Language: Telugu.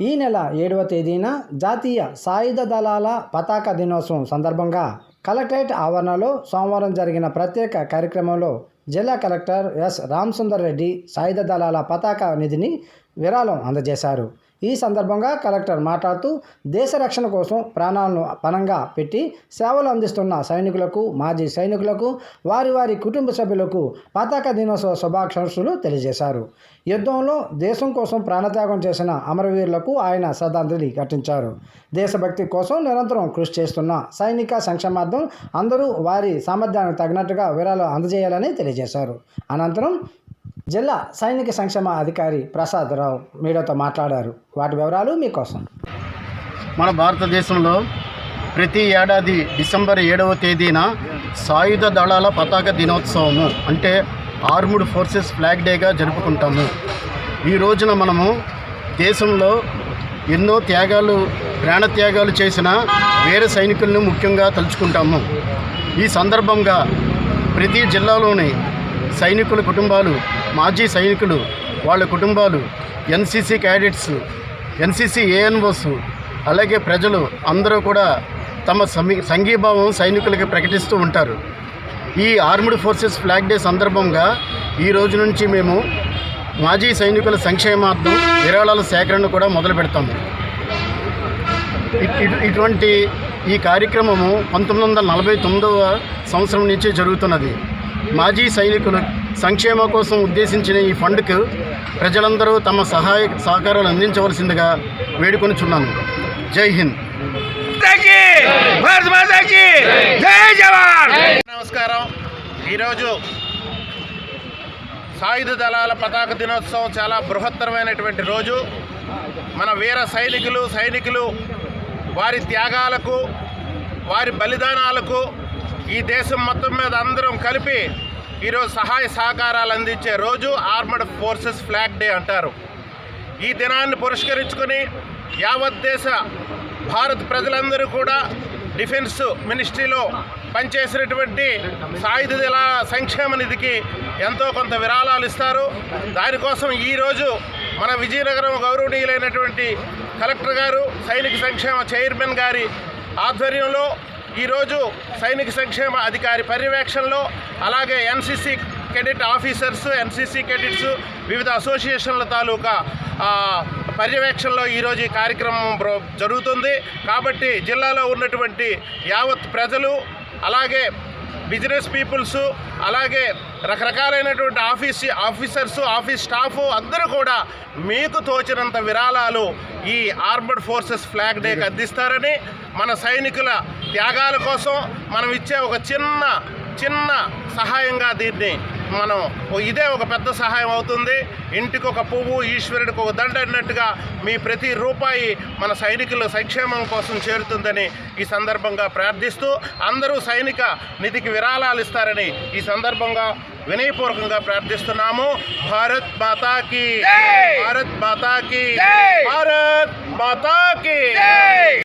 ఈ నెల ఏడవ తేదీన జాతీయ సాయుధ దళాల పతాక దినోత్సవం సందర్భంగా కలెక్టరేట్ ఆవరణలో సోమవారం జరిగిన ప్రత్యేక కార్యక్రమంలో జిల్లా కలెక్టర్ ఎస్ రామసుందర్ రెడ్డి సాయుధ దళాల పతాక నిధిని విరాళం అందజేశారు. ఈ సందర్భంగా కలెక్టర్ మాట్లాడుతూ దేశ రక్షణ కోసం ప్రాణాలను పణంగా పెట్టి సేవలు అందిస్తున్న సైనికులకు మాజీ సైనికులకు వారి వారి కుటుంబ సభ్యులకు పతాక దినోత్సవ శుభాకాంక్షలు తెలియజేశారు. యుద్ధంలో దేశం కోసం ప్రాణత్యాగం చేసిన అమరవీరులకు ఆయన శ్రద్ధాంజలి ఘటించారు. దేశభక్తి కోసం నిరంతరం కృషి చేస్తున్న సైనిక సంక్షేమార్థం అందరూ వారి సామర్థ్యానికి తగినట్టుగా విరాళాలు అందజేయాలని తెలియజేశారు. అనంతరం జిల్లా సైనిక సంక్షేమ అధికారి ప్రసాద్ రావు మీడియాతో మాట్లాడారు. వాటి వివరాలు మీకోసం. మన భారతదేశంలో ప్రతి ఏడాది డిసెంబర్ ఏడవ తేదీన సాయుధ దళాల పతాక దినోత్సవము అంటే ఆర్ముడ్ ఫోర్సెస్ ఫ్లాగ్ డేగా జరుపుకుంటాము. ఈ రోజున మనము దేశంలో ఎన్నో త్యాగాలు ప్రాణత్యాగాలు చేసిన వేరే సైనికులను ముఖ్యంగా తలుచుకుంటాము. ఈ సందర్భంగా ప్రతి జిల్లాలోని సైనికుల కుటుంబాలు మాజీ సైనికులు వాళ్ళ కుటుంబాలు ఎన్సీసీ క్యాడెట్స్ ఎన్సీసీ ఏఎన్ఓస్ అలాగే ప్రజలు అందరూ కూడా తమ సమీ సంఘీభావం సైనికులకి ప్రకటిస్తూ ఉంటారు. ఈ ఆర్మ్డ్ ఫోర్సెస్ ఫ్లాగ్ డే సందర్భంగా ఈ రోజు నుంచి మేము మాజీ సైనికుల సంక్షేమార్థం విరాళాల సేకరణ కూడా మొదలు పెడతాము. ఇటువంటి ఈ కార్యక్రమము పంతొమ్మిది వందల నలభై తొమ్మిదవ సంవత్సరం నుంచి జరుగుతున్నది. మాజీ సైనికులు సంక్షేమ కోసం ఉద్దేశించిన ఈ ఫండ్కు ప్రజలందరూ తమ సహాయ సహకారాలు అందించవలసిందిగా వేడుకొనిచున్నాను. జై హింద్. మాతాకి భారత మాతాకి జై జవాన్ నమస్కారం. ఈరోజు సాయుధ దళాల పతాక దినోత్సవం చాలా బృహత్తరమైనటువంటి రోజు. మన వీర సైనికులు సైనికులు వారి త్యాగాలకు వారి బలిదానాలకు ఈ దేశం మొత్తం మీద అందరం కలిపి ఈరోజు సహాయ సహకారాలు అందించే రోజు ఆర్మడ్ ఫోర్సెస్ ఫ్లాగ్ డే అంటారు. ఈ దినాన్ని పురస్కరించుకొని యావత్ దేశ భారత్ ప్రజలందరూ కూడా డిఫెన్స్ మినిస్ట్రీలో పనిచేసినటువంటి సాయుధ దళ సంక్షేమ నిధికి ఎంతో కొంత విరాళాలు ఇస్తారు. దానికోసం ఈరోజు మన విజయనగరం గౌరవనీయులైనటువంటి కలెక్టర్ గారు సైనిక సంక్షేమ చైర్మన్ గారి ఆధ్వర్యంలో ఈరోజు సైనిక సంక్షేమ అధికారి పర్యవేక్షణలో అలాగే NCC cadet officers NCC cadets వివిధ అసోసియేషన్ల తాలూకా పర్యవేక్షణలో ఈరోజు ఈ కార్యక్రమం జరుగుతుంది. కాబట్టి జిల్లాలో ఉన్నటువంటి యావత్ ప్రజలు అలాగే బిజినెస్ పీపుల్స్ అలాగే రకరకాలైనటువంటి ఆఫీస్ ఆఫీసర్స్ ఆఫీస్ స్టాఫ్ అందరూ కూడా మీకు తోచినంత విరాళాలు ఈ ఆర్మడ్ ఫోర్సెస్ ఫ్లాగ్ డేకి అందిస్తారని మన సైనికుల త్యాగాల కోసం మనం ఇచ్చే ఒక చిన్న చిన్న సహాయంగా దీన్ని మనం ఇదే ఒక పెద్ద సహాయం అవుతుంది ఇంటికి ఒక పువ్వు ఈశ్వరుడికి ఒక దండ అన్నట్టుగా మీ ప్రతి రూపాయి మన సైనికుల సంక్షేమం కోసం చేరుతుందని ఈ సందర్భంగా ప్రార్థిస్తూ అందరూ సైనిక నిధికి విరాళాలు ఇస్తారని ఈ సందర్భంగా వినయపూర్వకంగా ప్రార్థిస్తున్నాము భారత్ మాతాకి! భారత్ మాతాకి! భారత్ మాతాకి